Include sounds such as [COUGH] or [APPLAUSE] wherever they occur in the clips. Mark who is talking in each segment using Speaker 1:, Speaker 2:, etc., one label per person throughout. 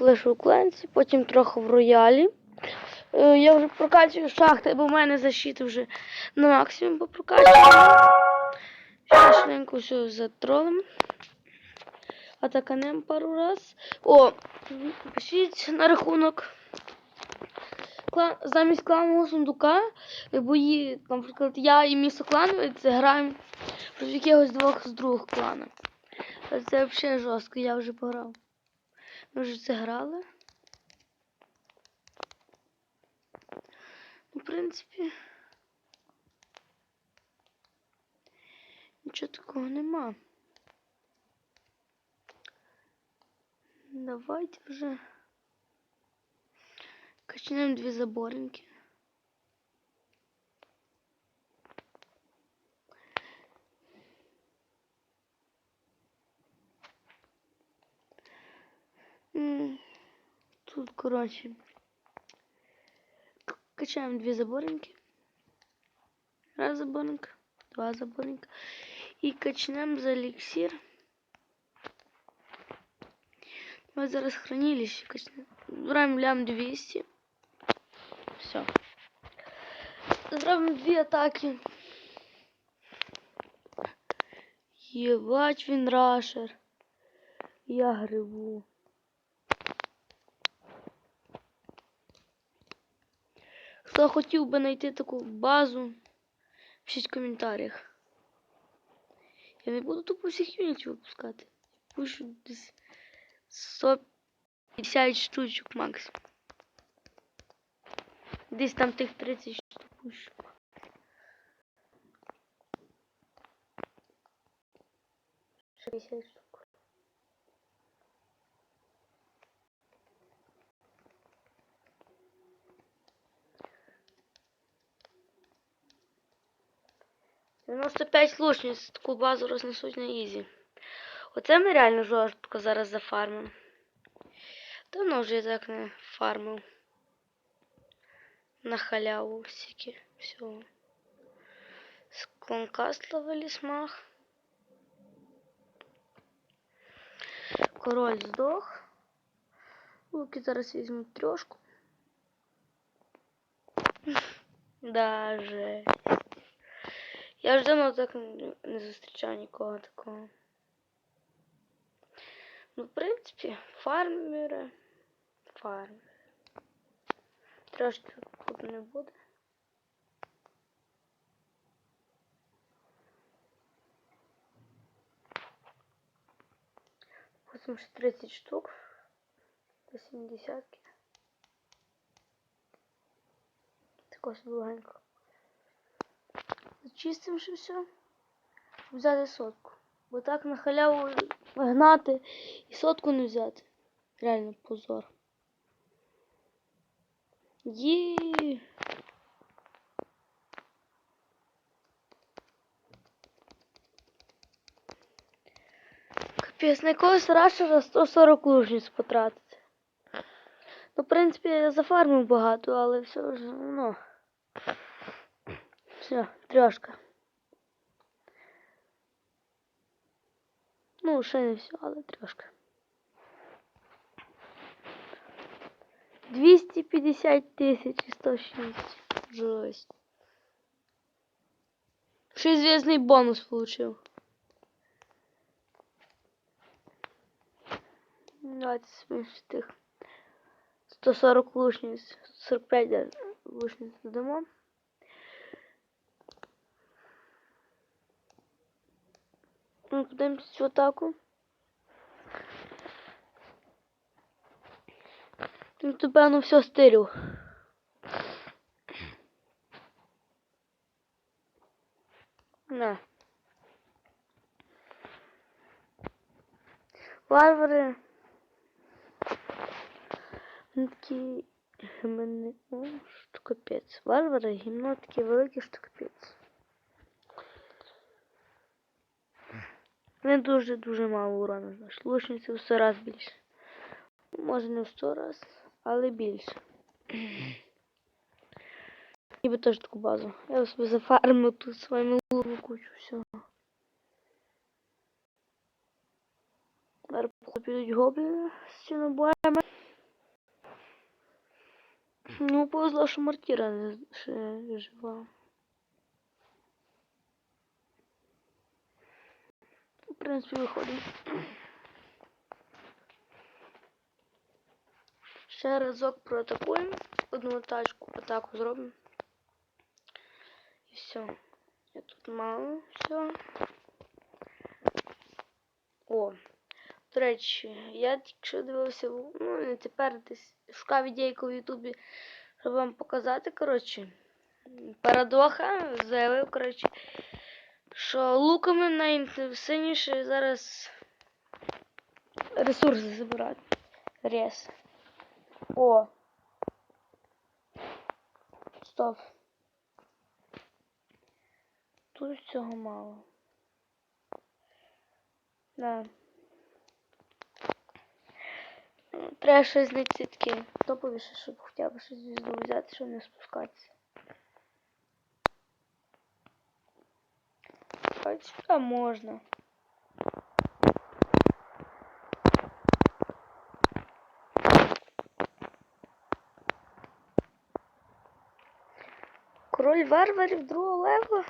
Speaker 1: лише у кланці, потім трохи в роялі. Е, Я вже прокачую шахти, бо в мене защита вже на максимум попрокачую. Ще швиденько все затролим. Атаканем пару раз. О, пишіть на рахунок. Клан, замість кланового сундука е, бої, наприклад, я і мій соклановець граємо проти якогось двох з другого клана. Е, Це взагалі жорстко, я вже пограв. Ми вже це грали. Ну, в принципі. Нічого такого нема. Давайте вже качнемо дві заборинки. Тут, коротше, к- качаємо дві заборинки. Раз заборинка, два заборинка. І качнемо за еліксир. Давай зараз хранилище качнемо. Збираємо лям 200. Все. Зробимо дві атаки. Єбать він рашер. Я грибу. Хто хотів би знайти таку базу, в коментарях. Я не буду тупо всіх юнітів випускати. Пушу десь 150 штучок максимум. Десь там тих 30 штук пущу. Шестьдесят штук. Дев'яносто п'ять лучниць таку базу рознесуть на ізі. Оце ми реально жорстко зараз зафармимо. Давно вже я так не фармив. На халяву всякі всього. Склонкастла вилісмах. Король здох. Луки зараз візьму трьошку. [LAUGHS] Да, жесть. Я ж давно так не не зустрічав нікого такого. Ну, в принципі, фармери. Фармери. Трошки тут не буде. Потім ще 30 штук. До 70. Так ось легенько. Зачистимо ще все. Щоб взяти сотку. Бо так на халяву гнати і сотку не взяти. Реально позор. Є. Капець, на якогось рашера 140 лужниць потратити. Ну, в принципі, я зафармив багато, але все ж, ну. Все, трьошка. Ну, ще не все, але трьошка. 250 тисяч і 106. Жесть. Ще бонус получив. Давайте сміш тих 140 лучниць, 45 лучниць додамо. Ну, подивимось цю атаку. Ну, тут, певно, все стилю. На. Варвари. Вони такі гімни... О, що капець. Варвари, гімно такі великі, що капець. Вони дуже-дуже мало урону знаєш. Лучниці в 100 раз більше. Може не в 100 раз, але більше. [CLEARS THROAT] Ніби теж таку базу. Я собі зафармив тут своїми лурами кучу всього. Зараз підуть гобліни з чинобоями. Ну, повезло, що мортіра не жива. В принципі, виходимо. Ще разок проатакуємо. Одну тачку атаку зробимо. І все. Я тут мало все. О. До речі, я тільки що дивився, ну не тепер десь шукав ідейку в Ютубі, щоб вам показати, коротше. Парадоха заявив, коротше, що луками найінтенсивніше зараз ресурси забирати. Рез. О. Стоп. Тут цього мало. Да. Ну, Треба щось знайти таке топовіше, щоб хоча б щось звізду взяти, щоб не спускатися. Хоч сюди можно? Король варварів другого левела?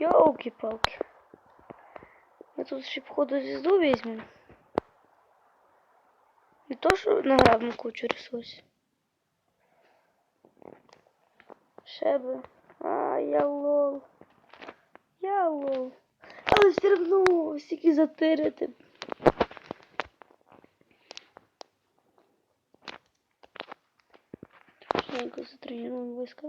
Speaker 1: Йолки-палки. Ми тут ще походу звізду візьмемо. І то, що награбимо кучу ресурсів. Ще би. А, я лол. Я лол. Але все одно стільки затирити. Швиденько затренуємо войска.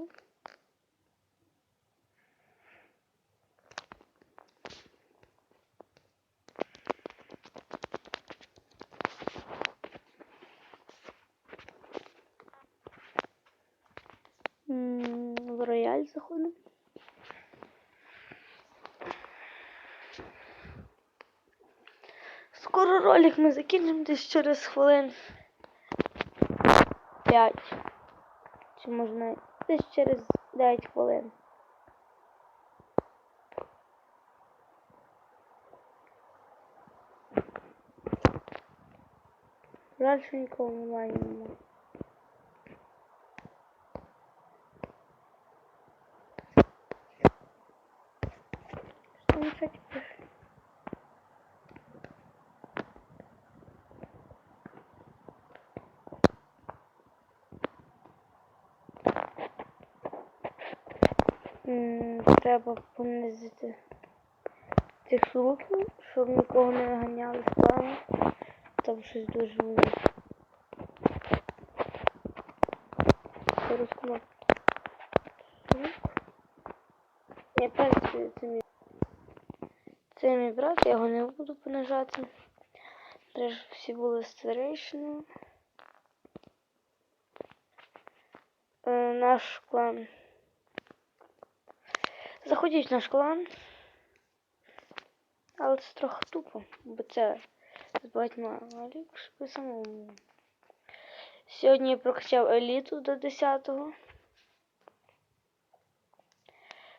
Speaker 1: Скоро ролик ми закінчимо десь через хвилин 5. Чи можна десь через 9 хвилин. Жаль, нікого немає. немає. Что на чате пишет? М, Треба понизити цих слухів, щоб нікого не наганяли плану. Там щось дуже воно. Кнопку. Я в це мій. Це мій брат, я його не буду понижати. Треба, всі були старейшини. Е, наш клан. Заходіть в наш клан. Але це трохи тупо, бо це багатьма ліпше самому. Сьогодні я прокачав еліту до 10-го.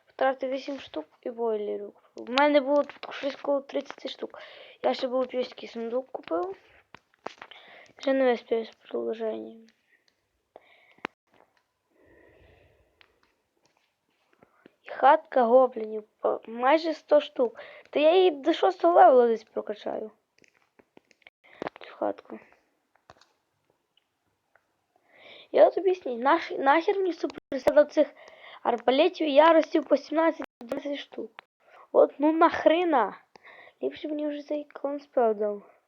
Speaker 1: Втратив 8 штук і бойлерів. У мене було щось коло 30 штук. Я ще був півський сундук купив. Вже не виспів з продовженням. І хатка гоблінів. Майже 100 штук. Та я її до 6 левела десь прокачаю. Цю хатку. Я от об'ясню, наш, нахер мені суперсет цих арбалетів яростів по 17-20 штук. От ну нахрена. Ліпше мені вже цей клон спел дав.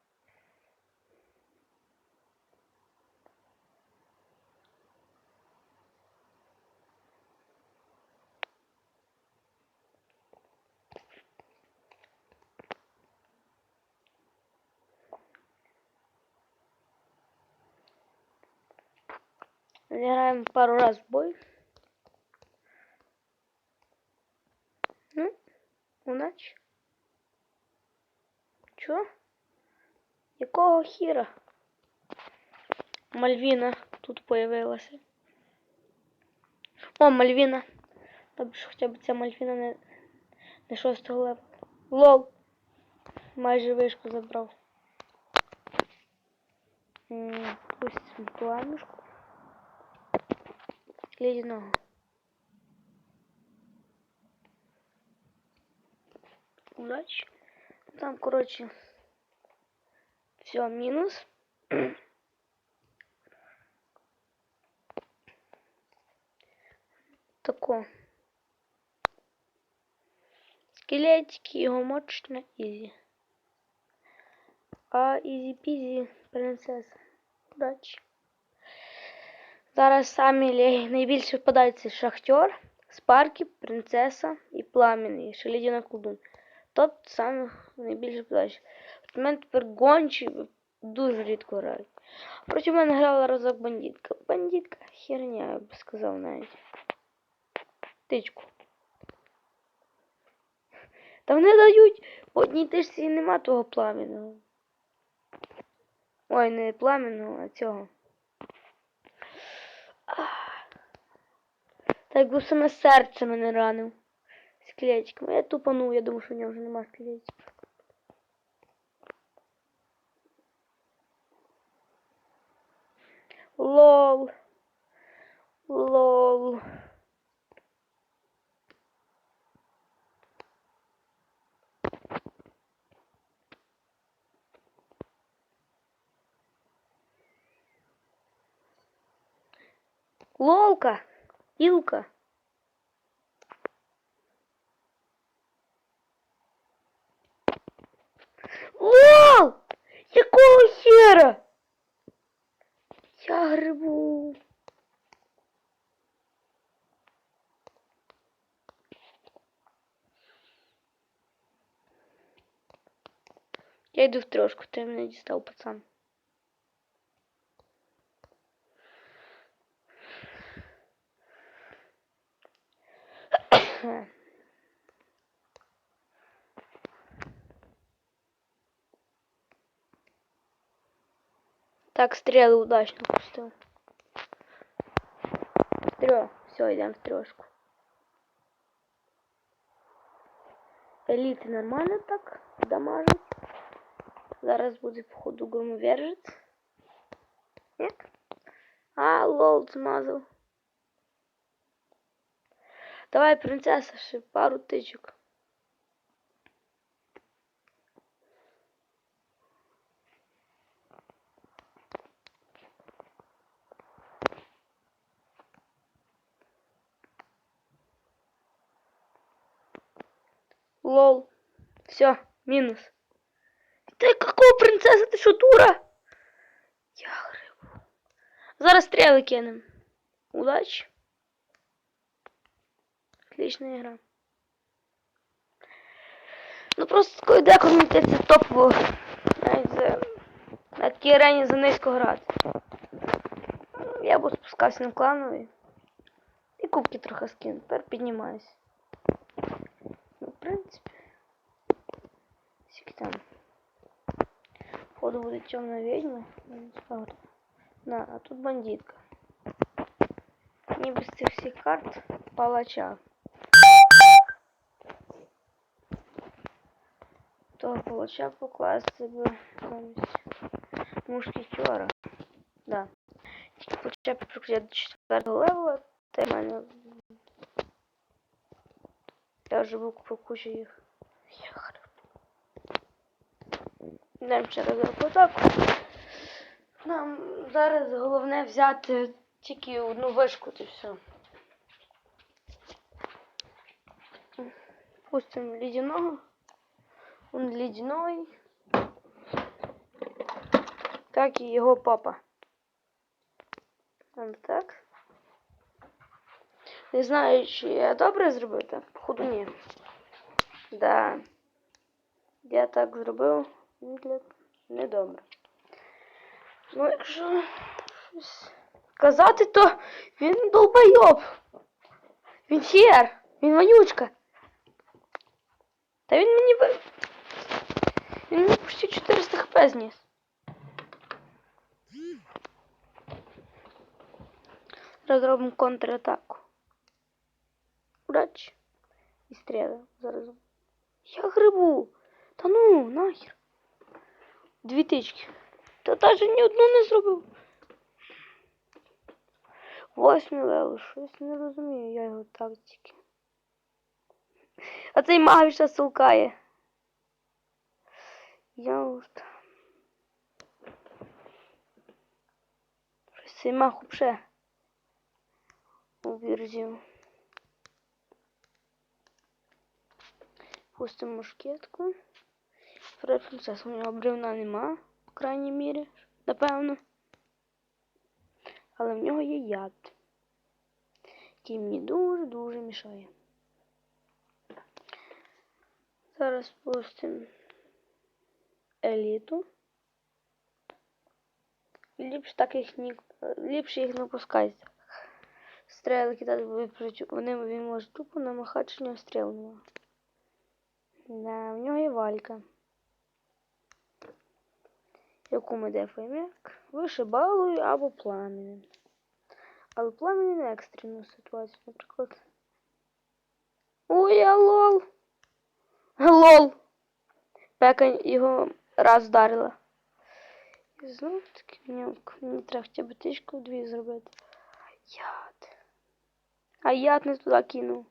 Speaker 1: Зіграємо пару раз в бой. Ну, удачи. Чо? Якого хіра? Мальвіна тут появилася. О, Мальвіна. Добре, що хоча б ця Мальвіна не, не шостого левела. Лол. Майже вишку забрав. М, Пустимо пламішку. Ледяного. Удачи. Там, короче, все, минус. [CLEARS THROAT] Тако. Скелетики його мочить на ізі. А ізі пізі принцеса. Удачі. Зараз самі найбільше впадаються шахтер, Спаркі, принцеса і пламінний, ще ледяна колдун. Топ саме найбільше впадаючих. От мене тепер гончі дуже рідко грають. Проти мене грала разок бандитка. Бандитка херня, я би сказав навіть. Тичку. Та вони дають по одній тичці і нема того пламінного. Ой, не пламінного, а цього. Ах. Та якби саме серце мене ранив. Скелетиком. Я тупанув, я думаю, що в нього вже нема скелетиків. Лол. Лол. Лолка. Илка. Лол! Якого хера? Я грибу. Я йду в трошку, ти мене дістав, пацан. Так, стрелы удачно пустил. Трё, все, идем в трешку. Еліти нормально так дамажить. Зараз буде, походу, громовержець. Ні? А, лол, змазав. Давай, принцеса, ще пару тичок. Лол. Все, минус. Ты какого принцесса? Ты что, дура? Я грибу. Зараз стрелы кинем. Удачи. Отличная игра. Ну просто такою деколи мені здається топово. Навіть за... на такій арені за низько грати. Я буду спускався на клановий. І кубки трохи скину. Тепер піднімаюсь. Ну, в принципі. Скільки там. Походу буде темна ведьма. Ну, цікаво. На, а тут бандитка. Ніби з цих всіх карт палача. Того палача покласти би замість мушкетера. Да. Тільки хоча б прикриття до 4 левела, та й в мене. Я вже був по кучу їх. Я гриб. Йдемо раз атаку. Нам зараз головне взяти тільки одну вишку, і все. Пустимо ледяного. Он ледяной. Как и его папа. Он так. Не знаю, чи я добре зробив так. Походу ні. Да. Я так зробив. ну, Для... Недобре. Ну, якщо щось казати, то він долбойоб. Він хер. Він вонючка. Та він мені ви... Він мені почти 400 хп зніс. Зараз робимо контратаку. Удачі. І стріли зараз. Я грибу. Та ну, нахер. Дві тички. Та навіть ні одну не зробив. Восьмий левел, щось не розумію, я його тактики. А цей маг ще сулкає. Я от. Щось цей маг вообще убірзів. Пустимо мушкетку. Фред принцес, у нього бревна нема, по крайній мірі, напевно. Але в нього є яд, який мені дуже-дуже мішає. Зараз пустимо еліту. Ліпше так їх ні... ліпше їх не пускайте. Стріли кидати вони він може тупо стріл нема. Да, в нього є валька. Яку ми дефаємо як? Вишибалою або пламенем. Але пламенем не екстрену ситуацію, наприклад. Ой, я лол. Лол. Пека його раз вдарила. І знову таки мені, мені треба хоча б тичку дві зробити. Яд. А яд не туди кинув.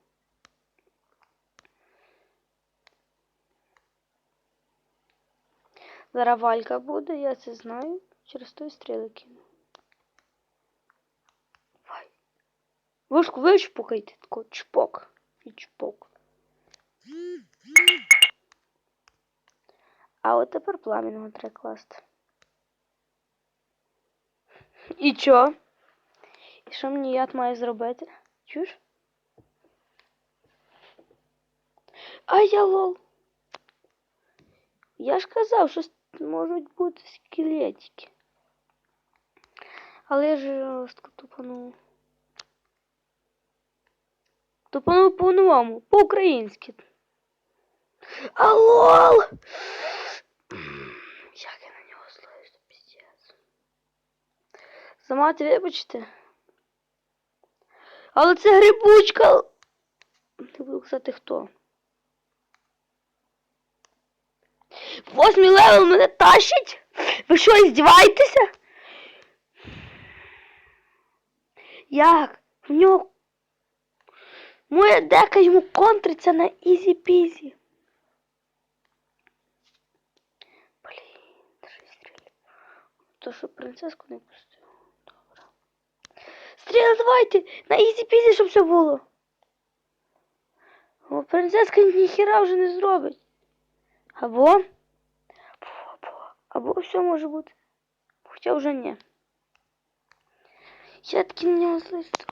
Speaker 1: Зараз валька буде, я це знаю. Через той стріли кину. Вай. Вишку вичпукайте, тако чпок. І чпок. А от тепер пламінного треба класти. І чо? І що мені яд має зробити? Чуєш? Ай я лол. Я ж казав, що можуть бути скелетики. Але ж жорстко тупанув. Тупанув по-новому, по-українськи. А лол! Як я на нього злаюсь, піздець. Сама вибачте. Але це грибучка. Не буду казати хто. Восьмий левел мене тащить? Ви що, іздіваєтеся? Як? В нього. Моя дека йому контриться на ізі-пізі. То що принцеску не пустив. Добре. Стріли давайте! На ізі-пізі, щоб все було. О, принцеска ніхіра вже не зробить. Або. Або, або все може бути. Хоча вже ні. Я таки на нього злисту.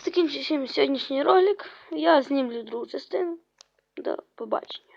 Speaker 1: Закінчуємо сьогоднішній ролик. Я знімлю другу частину. До побачення.